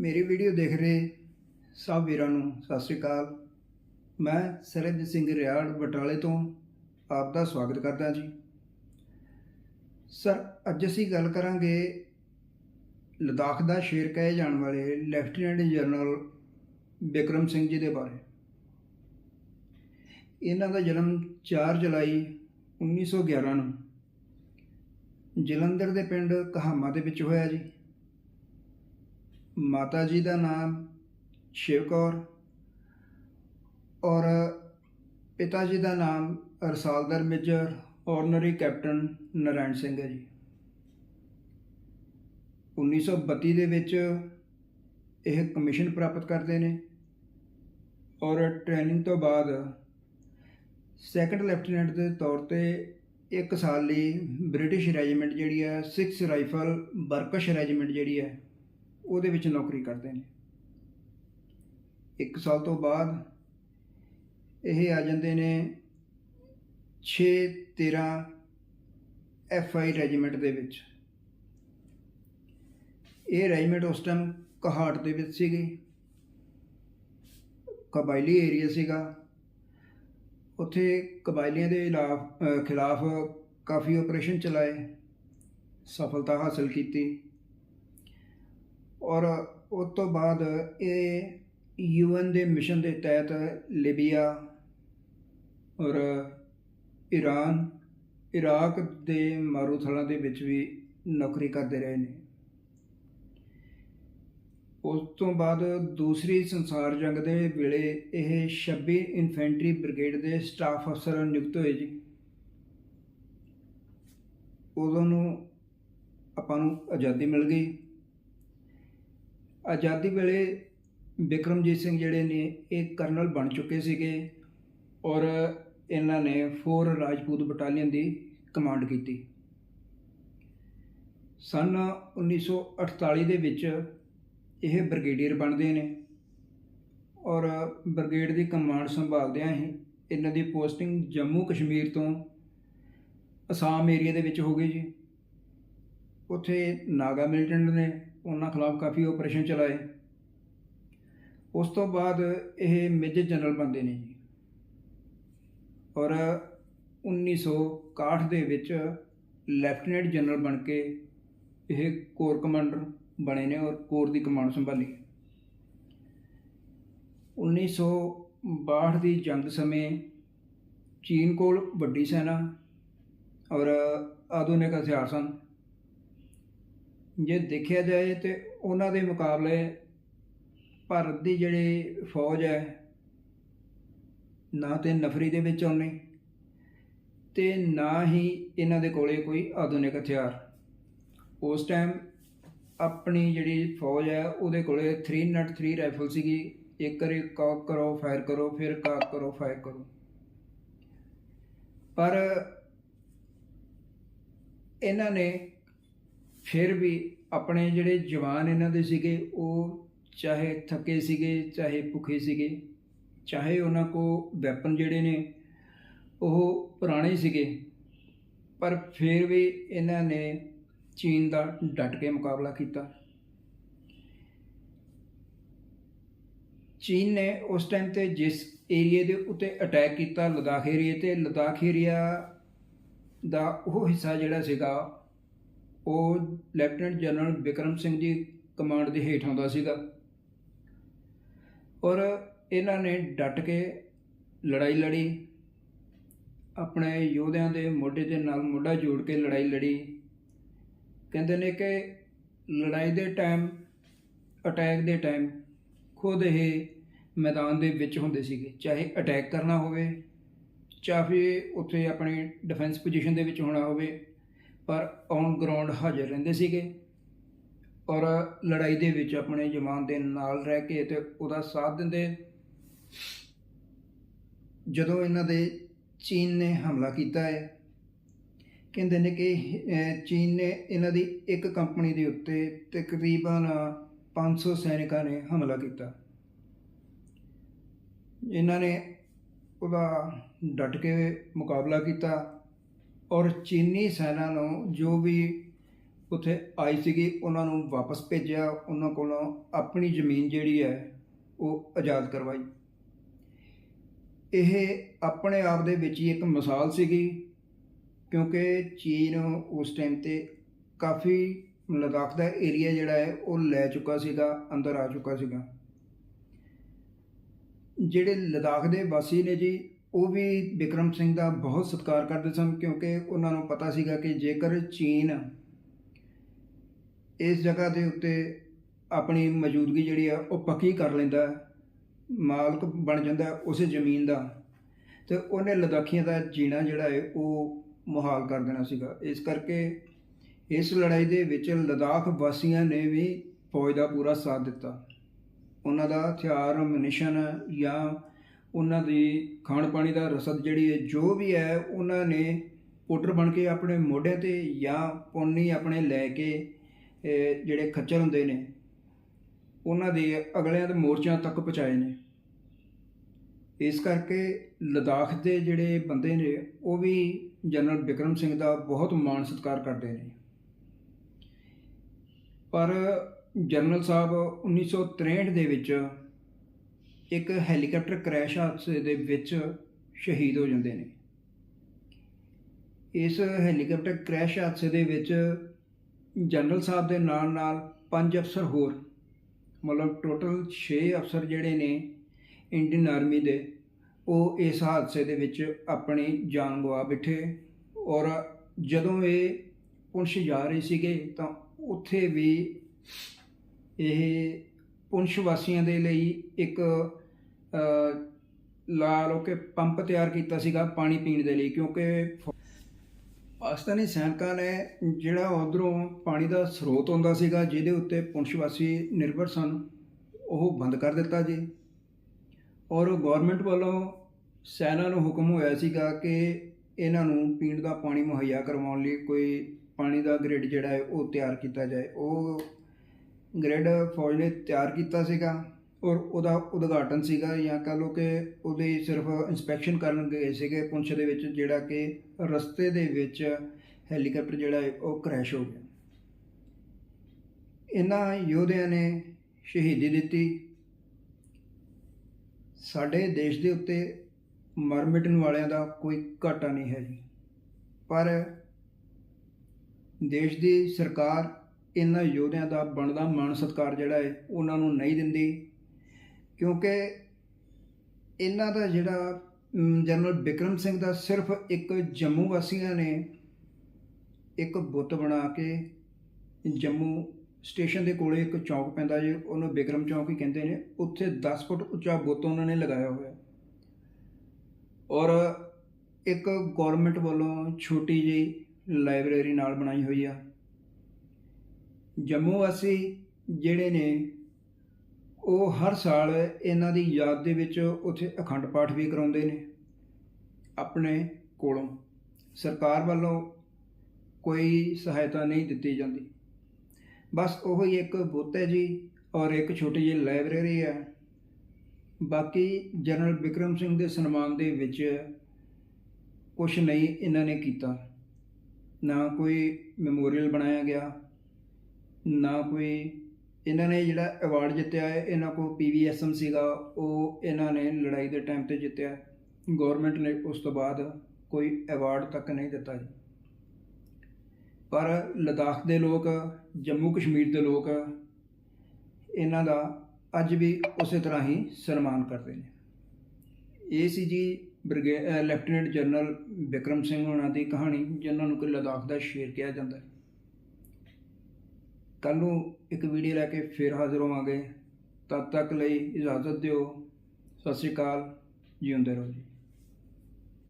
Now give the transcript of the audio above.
ਮੇਰੀ ਵੀਡੀਓ ਦੇਖ ਰਹੇ ਸਭ ਵੀਰਾਂ ਨੂੰ ਸਤਿ ਸ੍ਰੀ ਅਕਾਲ। ਮੈਂ ਸਰਬਜੀਤ ਸਿੰਘ ਰਿਆੜ ਬਟਾਲੇ ਤੋਂ ਆਪ ਦਾ ਸਵਾਗਤ ਕਰਦਾ ਜੀ। ਸਰ, ਅੱਜ ਅਸੀਂ ਗੱਲ ਕਰਾਂਗੇ ਲਦਾਖ ਦਾ ਸ਼ੇਰ ਕਹੇ ਜਾਣ ਵਾਲੇ ਲੈਫਟੀਨੈਂਟ ਜਨਰਲ ਬਿਕਰਮ ਸਿੰਘ ਜੀ ਦੇ ਬਾਰੇ। ਇਹਨਾਂ ਦਾ ਜਨਮ 4 ਜੁਲਾਈ 1911 ਨੂੰ ਜਲੰਧਰ ਦੇ ਪਿੰਡ ਕਹਾਮਾ ਦੇ ਵਿੱਚ ਹੋਇਆ ਜੀ। ਮਾਤਾ ਜੀ ਦਾ ਨਾਮ ਸ਼ਿਵ ਕੌਰ ਔਰ ਪਿਤਾ ਜੀ ਦਾ ਨਾਮ ਰਸਾਲਦਰ major honorary captain Narain Singh ਹੈ ਜੀ। 1932 ਦੇ ਵਿੱਚ ਇਹ ਕਮਿਸ਼ਨ ਪ੍ਰਾਪਤ ਕਰਦੇ ਨੇ ਔਰ ਟ੍ਰੇਨਿੰਗ ਤੋਂ ਬਾਅਦ ਸੈਕੰਡ ਲੈਫਟੀਨੈਂਟ ਦੇ ਤੌਰ ਤੇ ਇੱਕ ਸਾਲ ਲਈ ਬ੍ਰਿਟਿਸ਼ ਰੈਜੀਮੈਂਟ ਜਿਹੜੀ ਹੈ 6 ਰਾਈਫਲ, ਬਰਕਸ਼ ਰੈਜੀਮੈਂਟ ਜਿਹੜੀ ਹੈ ਉਹਦੇ ਵਿੱਚ ਨੌਕਰੀ ਕਰਦੇ ਨੇ। ਇੱਕ ਸਾਲ ਤੋਂ ਬਾਅਦ ਇਹ ਆ ਜਾਂਦੇ ਨੇ 6 13 ਐਫ ਆਈ ਰੈਜੀਮੈਂਟ ਦੇ ਵਿੱਚ। ਇਹ ਰੈਜੀਮੈਂਟ ਉਸ ਟਾਈਮ ਕਹਾਟ ਦੇ ਵਿੱਚ ਸੀਗੀ। ਕਬਾਇਲੀ ਏਰੀਆ ਸੀਗਾ। ਉੱਥੇ ਕਬਾਇਲੀਆਂ ਦੇ ਇਲਾਫ ਖਿਲਾਫ ਕਾਫੀ ਆਪਰੇਸ਼ਨ ਚਲਾਏ, ਸਫਲਤਾ ਹਾਸਲ ਕੀਤੀ। ਔਰ ਉਸ ਤੋਂ ਬਾਅਦ ਇਹ ਯੂਐਨ ਦੇ ਮਿਸ਼ਨ ਦੇ ਤਹਿਤ ਲਿਬੀਆ ਔਰ ਈਰਾਨ ਇਰਾਕ ਦੇ ਮਾਰੂਥਲਾਂ ਦੇ ਵਿੱਚ ਵੀ ਨੌਕਰੀ ਕਰਦੇ ਰਹੇ ਨੇ। ਉਸ ਤੋਂ ਬਾਅਦ ਦੂਸਰੀ ਸੰਸਾਰ ਜੰਗ ਦੇ ਵੇਲੇ ਇਹ 26 ਇਨਫੈਂਟਰੀ ਬ੍ਰਿਗੇਡ ਦੇ ਸਟਾਫ ਅਫਸਰ ਨਿਯੁਕਤ ਹੋਏ ਜੀ। ਉਦੋਂ ਨੂੰ ਆਪਾਂ ਨੂੰ ਆਜ਼ਾਦੀ ਮਿਲ ਗਈ। ਆਜ਼ਾਦੀ ਵੇਲੇ ਬਿਕਰਮਜੀਤ ਸਿੰਘ ਜਿਹੜੇ ਨੇ, ਇਹ ਕਰਨਲ ਬਣ ਚੁੱਕੇ ਸੀਗੇ ਔਰ ਇਹਨਾਂ ਨੇ ਫੋਰ ਰਾਜਪੂਤ ਬਟਾਲੀਅਨ ਦੀ ਕਮਾਂਡ ਕੀਤੀ। ਸਨ 1948 ਦੇ ਵਿੱਚ ਇਹ ਬ੍ਰਿਗੇਡੀਅਰ ਬਣਦੇ ਨੇ ਔਰ ਬ੍ਰਿਗੇਡ ਦੀ ਕਮਾਂਡ ਸੰਭਾਲਦਿਆਂ ਹੀ ਇਹਨਾਂ ਦੀ ਪੋਸਟਿੰਗ ਜੰਮੂ ਕਸ਼ਮੀਰ ਤੋਂ ਅਸਾਮ ਏਰੀਆ ਦੇ ਵਿੱਚ ਹੋ ਗਈ ਜੀ। ਉੱਥੇ ਨਾਗਾ ਮਿਲੀਟੈਂਟ ਨੇ ਉਹਨਾਂ ਖਿਲਾਫ ਕਾਫੀ ਆਪਰੇਸ਼ਨ ਚਲਾਏ। ਉਸ ਤੋਂ ਬਾਅਦ ਇਹ ਮੇਜਰ ਜਨਰਲ ਬਣਦੇ ਨੇ ਜੀ। ਔਰ 1961 ਦੇ ਵਿੱਚ ਲੈਫਟੀਨੈਂਟ ਜਨਰਲ ਬਣ ਕੇ ਇਹ ਕੋਰ ਕਮਾਂਡਰ ਬਣੇ ਨੇ ਔਰ ਕੋਰ ਦੀ ਕਮਾਂਡ ਸੰਭਾਲੀ। 1962 ਦੀ ਜੰਗ ਸਮੇਂ ਚੀਨ ਕੋਲ ਵੱਡੀ ਸੈਨਾ ਔਰ ਆਧੁਨਿਕ ਹਥਿਆਰ ਸਨ। ਜੇ ਦੇਖਿਆ ਜਾਏ ਤੇ ਉਹਨਾਂ ਦੇ ਮੁਕਾਬਲੇ ਭਾਰਤ ਦੀ ਜਿਹੜੀ ਫੌਜ ਹੈ, ਨਾ ਤੇ ਨਫਰੀ ਦੇ ਵਿੱਚ ਆਉਣੀ ਤੇ ਨਾ ਹੀ ਇਹਨਾਂ ਦੇ ਕੋਲੇ ਕੋਈ ਆਧੁਨਿਕ ਹਥਿਆਰ। ਉਸ ਟਾਈਮ ਆਪਣੀ ਜਿਹੜੀ ਫੌਜ ਹੈ, ਉਹਦੇ ਕੋਲੇ 303 ਰਾਈਫਲ ਸੀਗੀ। ਇੱਕ ਕਰੇ ਕਾਕ ਕਰੋ ਫਾਇਰ ਕਰੋ, ਫਿਰ ਕਾਕ ਕਰੋ ਫਾਇਰ ਕਰੋ। ਪਰ ਇਹਨਾਂ ਨੇ ਫਿਰ ਵੀ ਆਪਣੇ ਜਿਹੜੇ ਜਵਾਨ ਇਹਨਾਂ ਦੇ ਸੀਗੇ, ਉਹ ਚਾਹੇ ਥੱਕੇ ਸੀਗੇ, ਚਾਹੇ ਭੁੱਖੇ ਸੀਗੇ, ਚਾਹੇ ਉਹਨਾਂ ਕੋ ਵੈਪਨ ਜਿਹੜੇ ਨੇ, ਉਹ ਪੁਰਾਣੇ ਸੀਗੇ। ਪਰ ਫਿਰ ਵੀ ਇਹਨਾਂ ਨੇ ਚੀਨ ਦਾ ਡਟ ਕੇ ਮੁਕਾਬਲਾ ਕੀਤਾ। ਚੀਨ ਨੇ ਉਸ ਟਾਈਮ ਤੇ ਜਿਸ ਏਰੀਏ ਦੇ ਉੱਤੇ ਅਟੈਕ ਕੀਤਾ, ਲਦਾਖ ਏਰੀਏ ਤੇ, ਲਦਾਖ ਏਰੀਆ ਦਾ ਉਹ ਹਿੱਸਾ ਜਿਹੜਾ ਸੀਗਾ ਉਹ lieutenant general Bikram Singh ji command ਦੇ ਹੇਠ ਆਉਂਦਾ ਸੀਗਾ। ਔਰ ਇਹਨਾਂ ਨੇ ਡਟ ਕੇ ਲੜਾਈ ਲੜੀ। ਆਪਣੇ ਯੋਧਿਆਂ ਦੇ ਮੋਢੇ ਦੇ ਨਾਲ ਮੋਢਾ ਜੋੜ ਕੇ ਲੜਾਈ ਲੜੀ। ਕਹਿੰਦੇ ਨੇ ਕਿ ਲੜਾਈ ਦੇ ਟਾਈਮ ਅਟੈਕ ਦੇ ਟਾਈਮ ਖੁਦ ਇਹ ਮੈਦਾਨ ਦੇ ਵਿੱਚ ਹੁੰਦੇ ਸੀਗੇ। ਚਾਹੇ ਅਟੈਕ ਕਰਨਾ ਹੋਵੇ, ਚਾਹੇ ਉੱਥੇ ਆਪਣੀ ਡਿਫੈਂਸ ਪੋਜੀਸ਼ਨ ਦੇ ਵਿੱਚ ਹੋਣਾ ਹੋਵੇ ਪਰ ਔਨ ਗਰਾਊਂਡ ਹਾਜ਼ਰ ਰਹਿੰਦੇ ਸੀਗੇ। ਔਰ ਲੜਾਈ ਦੇ ਵਿੱਚ ਆਪਣੇ ਜਵਾਨ ਦੇ ਨਾਲ ਰਹਿ ਕੇ ਤੇ ਉਹਦਾ ਸਾਥ ਦਿੰਦੇ। ਜਦੋਂ ਇਹਨਾਂ ਦੇ ਚੀਨ ਨੇ ਹਮਲਾ ਕੀਤਾ ਹੈ, ਕਹਿੰਦੇ ਨੇ ਕਿ ਚੀਨ ਨੇ ਇਹਨਾਂ ਦੀ ਇੱਕ ਕੰਪਨੀ ਦੇ ਉੱਤੇ ਤਕਰੀਬਨ 500 ਸੈਨਿਕਾਂ ਨੇ ਹਮਲਾ ਕੀਤਾ। ਇਹਨਾਂ ਨੇ ਉਹਦਾ ਡਟ ਕੇ ਮੁਕਾਬਲਾ ਕੀਤਾ। ਔਰ ਚੀਨੀ ਸੈਨਾ ਨੂੰ ਜੋ ਵੀ ਉੱਥੇ ਆਈ ਸੀਗੀ, ਉਹਨਾਂ ਨੂੰ ਵਾਪਸ ਭੇਜਿਆ। ਉਹਨਾਂ ਕੋਲੋਂ ਆਪਣੀ ਜ਼ਮੀਨ ਜਿਹੜੀ ਹੈ, ਉਹ ਆਜ਼ਾਦ ਕਰਵਾਈ। ਇਹ ਆਪਣੇ ਆਪ ਦੇ ਵਿੱਚ ਹੀ ਇੱਕ ਮਿਸਾਲ ਸੀਗੀ, ਕਿਉਂਕਿ ਚੀਨ ਉਸ ਟਾਈਮ ਤੇ ਕਾਫੀ ਲਦਾਖ ਦਾ ਏਰੀਆ ਜਿਹੜਾ ਹੈ, ਉਹ ਲੈ ਚੁੱਕਾ ਸੀਗਾ, ਅੰਦਰ ਆ ਚੁੱਕਾ ਸੀਗਾ। ਜਿਹੜੇ ਲਦਾਖ ਦੇ ਵਾਸੀ ਨੇ ਜੀ ਉਹ ਵੀ ਵਿਕਰਮ ਸਿੰਘ ਦਾ ਬਹੁਤ ਸਤਿਕਾਰ ਕਰਦੇ ਸਨ, ਕਿਉਂਕਿ ਉਹਨਾਂ ਨੂੰ ਪਤਾ ਸੀਗਾ ਕਿ ਜੇਕਰ ਚੀਨ ਇਸ ਜਗ੍ਹਾ ਦੇ ਉੱਤੇ ਆਪਣੀ ਮੌਜੂਦਗੀ ਜਿਹੜੀ ਆ, ਉਹ ਪੱਕੀ ਕਰ ਲੈਂਦਾ, ਮਾਲਕ ਬਣ ਜਾਂਦਾ ਹੈ ਉਸ ਜ਼ਮੀਨ ਦਾ, ਤੇ ਉਹਨੇ ਲਦਾਖੀਆਂ ਦਾ ਜੀਣਾ ਜਿਹੜਾ ਹੈ ਉਹ ਮੁਹਾਲ ਕਰ ਦੇਣਾ ਸੀਗਾ। ਇਸ ਕਰਕੇ ਇਸ ਲੜਾਈ ਦੇ ਵਿੱਚ ਲਦਾਖ ਵਾਸੀਆਂ ਨੇ ਵੀ ਫੌਜ ਦਾ ਪੂਰਾ ਸਾਥ ਦਿੱਤਾ। ਉਹਨਾਂ ਦਾ ਹਥਿਆਰ ਮਨੀਸ਼ਨ ਜਾਂ ਉਹਨਾਂ ਦੀ ਖਾਣ ਪਾਣੀ ਦਾ ਰਸਦ ਜਿਹੜੀ ਹੈ, ਜੋ ਵੀ ਹੈ, ਉਹਨਾਂ ਨੇ ਪੁੱਟਰ ਬਣ ਕੇ ਆਪਣੇ ਮੋਢੇ ਤੇ ਜਾਂ ਪੌਨੀ ਆਪਣੇ ਲੈ ਕੇ ਜਿਹੜੇ ਖੱਚਰ ਹੁੰਦੇ ਨੇ, ਉਹਨਾਂ ਦੇ ਅਗਲਿਆਂ ਦੇ ਮੋਰਚਿਆਂ ਤੱਕ ਪਹੁੰਚਾਏ ਨੇ। ਇਸ ਕਰਕੇ ਲਦਾਖ ਦੇ ਜਿਹੜੇ ਬੰਦੇ ਨੇ, ਉਹ ਵੀ ਜਨਰਲ ਵਿਕਰਮ ਸਿੰਘ ਦਾ ਬਹੁਤ ਮਾਣ ਸਤਿਕਾਰ ਕਰਦੇ ਨੇ। ਪਰ ਜਨਰਲ ਸਾਹਿਬ 1963 ਦੇ ਵਿੱਚ ਇੱਕ ਹੈਲੀਕਾਪਟਰ ਕ੍ਰੈਸ਼ ਹਾਦਸੇ ਦੇ ਵਿੱਚ ਸ਼ਹੀਦ ਹੋ ਜਾਂਦੇ ਨੇ। ਇਸ ਹੈਲੀਕਾਪਟਰ ਕ੍ਰੈਸ਼ ਹਾਦਸੇ ਦੇ ਵਿੱਚ ਜਨਰਲ ਸਾਹਿਬ ਦੇ ਨਾਲ ਨਾਲ ਪੰਜ ਅਫਸਰ ਹੋਰ, ਮਤਲਬ ਟੋਟਲ 6 ਅਫਸਰ ਜਿਹੜੇ ਨੇ ਇੰਡੀਅਨ ਆਰਮੀ ਦੇ, ਉਹ ਇਸ ਹਾਦਸੇ ਦੇ ਵਿੱਚ ਆਪਣੀ ਜਾਨ ਗਵਾ ਬੈਠੇ ਔਰ ਜਦੋਂ ਇਹ ਪੁੰਛ ਜਾ ਰਹੇ ਸੀਗੇ ਤਾਂ ਉੱਥੇ ਵੀ ਇਹ ਪੁੰਛ ਵਾਸੀਆਂ ਦੇ ਲਈ ਇੱਕ ਲਾ ਲਓ ਕਿ ਪੰਪ ਤਿਆਰ ਕੀਤਾ ਸੀਗਾ ਪਾਣੀ ਪੀਣ ਦੇ ਲਈ, ਕਿਉਂਕਿ ਪਾਕਿਸਤਾਨੀ ਸੈਨਿਕਾਂ ਨੇ ਜਿਹੜਾ ਉਧਰੋਂ ਪਾਣੀ ਦਾ ਸਰੋਤ ਹੁੰਦਾ ਸੀਗਾ, ਜਿਹਦੇ ਉੱਤੇ ਪੁੰਛ ਵਾਸੀ ਨਿਰਭਰ ਸਨ, ਉਹ ਬੰਦ ਕਰ ਦਿੱਤਾ ਜੀ। ਔਰ ਗਵਰਨਮੈਂਟ ਵੱਲੋਂ ਸੈਨਾ ਨੂੰ ਹੁਕਮ ਹੋਇਆ ਸੀਗਾ ਕਿ ਇਹਨਾਂ ਨੂੰ ਪੀਣ ਦਾ ਪਾਣੀ ਮੁਹੱਈਆ ਕਰਵਾਉਣ ਲਈ ਕੋਈ ਪਾਣੀ ਦਾ ਗ੍ਰਿਡ ਜਿਹੜਾ ਹੈ ਉਹ ਤਿਆਰ ਕੀਤਾ ਜਾਏ। ਉਹ ਗ੍ਰਿਡ ਫੌਜ ਨੇ ਤਿਆਰ ਕੀਤਾ ਸੀਗਾ। ਔਰ ਉਹਦਾ ਉਦਘਾਟਨ ਸੀਗਾ ਜਾਂ ਕਹ ਲਓ ਕਿ ਉਹਦੀ ਸਿਰਫ ਇਨਸਪੈਕਸ਼ਨ ਕਰਨ ਗਏ ਸੀਗੇ ਪੁੰਛ ਦੇ ਵਿੱਚ ਜਿਹੜਾ ਕਿ ਰਸਤੇ ਦੇ ਵਿੱਚ ਹੈਲੀਕਾਪਟਰ ਜਿਹੜਾ ਹੈ ਉਹ ਕ੍ਰੈਸ਼ ਹੋ ਗਿਆ। ਇਹਨਾਂ ਯੋਧਿਆਂ ਨੇ ਸ਼ਹੀਦੀ ਦਿੱਤੀ। ਸਾਡੇ ਦੇਸ਼ ਦੇ ਉੱਤੇ ਮਰ ਮਿਟਣ ਵਾਲਿਆਂ ਦਾ ਕੋਈ ਘਾਟਾ ਨਹੀਂ ਹੈ ਜੀ। ਪਰ ਦੇਸ਼ ਦੀ ਸਰਕਾਰ ਇਹਨਾਂ ਯੋਧਿਆਂ ਦਾ ਬਣਦਾ ਮਾਣ ਸਤਿਕਾਰ ਜਿਹੜਾ ਹੈ ਉਹਨਾਂ ਨੂੰ ਨਹੀਂ ਦਿੰਦੀ। ਕਿਉਂਕਿ ਇਹਨਾਂ ਦਾ ਜਿਹੜਾ ਜਨਰਲ ਬਿਕਰਮ ਸਿੰਘ ਦਾ ਸਿਰਫ ਇੱਕ ਜੰਮੂ ਵਾਸੀਆਂ ਨੇ ਇੱਕ ਬੁੱਤ ਬਣਾ ਕੇ ਜੰਮੂ ਸਟੇਸ਼ਨ ਦੇ ਕੋਲੇ ਇੱਕ ਚੌਕ ਪੈਂਦਾ ਜੀ, ਉਹਨੂੰ ਬਿਕਰਮ ਚੌਕ ਹੀ ਕਹਿੰਦੇ ਨੇ, ਉੱਥੇ 10 ਫੁੱਟ ਉੱਚਾ ਬੁੱਤ ਉਹਨਾਂ ਨੇ ਲਗਾਇਆ ਹੋਇਆ। ਔਰ ਇੱਕ ਗਵਰਨਮੈਂਟ ਵੱਲੋਂ ਛੋਟੀ ਜਿਹੀ ਲਾਇਬ੍ਰੇਰੀ ਨਾਲ ਬਣਾਈ ਹੋਈ ਆ। ਜੰਮੂ ਵਾਸੀ ਜਿਹੜੇ ਨੇ ਉਹ ਹਰ ਸਾਲ ਇਹਨਾਂ ਦੀ ਯਾਦ ਦੇ ਵਿੱਚ ਉੱਥੇ ਅਖੰਡ ਪਾਠ ਵੀ ਕਰਾਉਂਦੇ ਨੇ। ਆਪਣੇ ਕੋਲੋਂ ਸਰਕਾਰ ਵੱਲੋਂ ਕੋਈ ਸਹਾਇਤਾ ਨਹੀਂ ਦਿੱਤੀ ਜਾਂਦੀ। ਬਸ ਉਹ ਹੀ ਇੱਕ ਬੁੱਤ ਹੈ ਜੀ ਔਰ ਇੱਕ ਛੋਟੀ ਜਿਹੀ ਲਾਇਬ੍ਰੇਰੀ ਹੈ। ਬਾਕੀ ਜਨਰਲ ਵਿਕਰਮ ਸਿੰਘ ਦੇ ਸਨਮਾਨ ਦੇ ਵਿੱਚ ਕੁਝ ਨਹੀਂ ਇਹਨਾਂ ਨੇ ਕੀਤਾ। ਨਾ ਕੋਈ ਮੈਮੋਰੀਅਲ ਬਣਾਇਆ ਗਿਆ, ਨਾ ਕੋਈ ਇਹਨਾਂ ਨੇ ਜਿਹੜਾ ਅਵਾਰਡ ਜਿੱਤਿਆ ਹੈ, ਇਹਨਾਂ ਕੋਲ ਪੀਵੀਐਸਐਮ ਸੀਗਾ, ਉਹ ਇਹਨਾਂ ਨੇ ਲੜਾਈ ਦੇ ਟਾਈਮ ਤੇ ਜਿੱਤਿਆ। ਗਵਰਨਮੈਂਟ ਨੇ ਉਸ ਤੋਂ ਬਾਅਦ ਕੋਈ ਅਵਾਰਡ ਤੱਕ ਨਹੀਂ ਦਿੱਤਾ ਜੀ। ਪਰ ਲਦਾਖ ਦੇ ਲੋਕ, ਜੰਮੂ ਕਸ਼ਮੀਰ ਦੇ ਲੋਕ ਇਹਨਾਂ ਦਾ ਅੱਜ ਵੀ ਉਸੇ ਤਰ੍ਹਾਂ ਹੀ ਸਨਮਾਨ ਕਰਦੇ ਨੇ। ਇਹ ਸੀ ਜੀ ਬ੍ਰਿਗੇ ਲੈਫਟੀਨੈਂਟ ਜਨਰਲ ਵਿਕਰਮ ਸਿੰਘ ਹੋਣਾ ਦੀ ਕਹਾਣੀ, ਜਿਨ੍ਹਾਂ ਨੂੰ ਕਿ ਲਦਾਖ ਦਾ ਸ਼ੇਰ ਕਿਹਾ ਜਾਂਦਾ ਹੈ। ਕੱਲ ਨੂੰ ਇੱਕ ਵੀਡੀਓ ਲੈ ਕੇ ਫਿਰ ਹਾਜ਼ਰ ਹੋਵਾਂਗੇ। ਤਦ ਤੱਕ ਲਈ ਇਜਾਜ਼ਤ ਦਿਓ। ਸਤਿ ਸ਼੍ਰੀ ਅਕਾਲ। ਜਿਉਂਦੇ ਰਹੋ ਜੀ।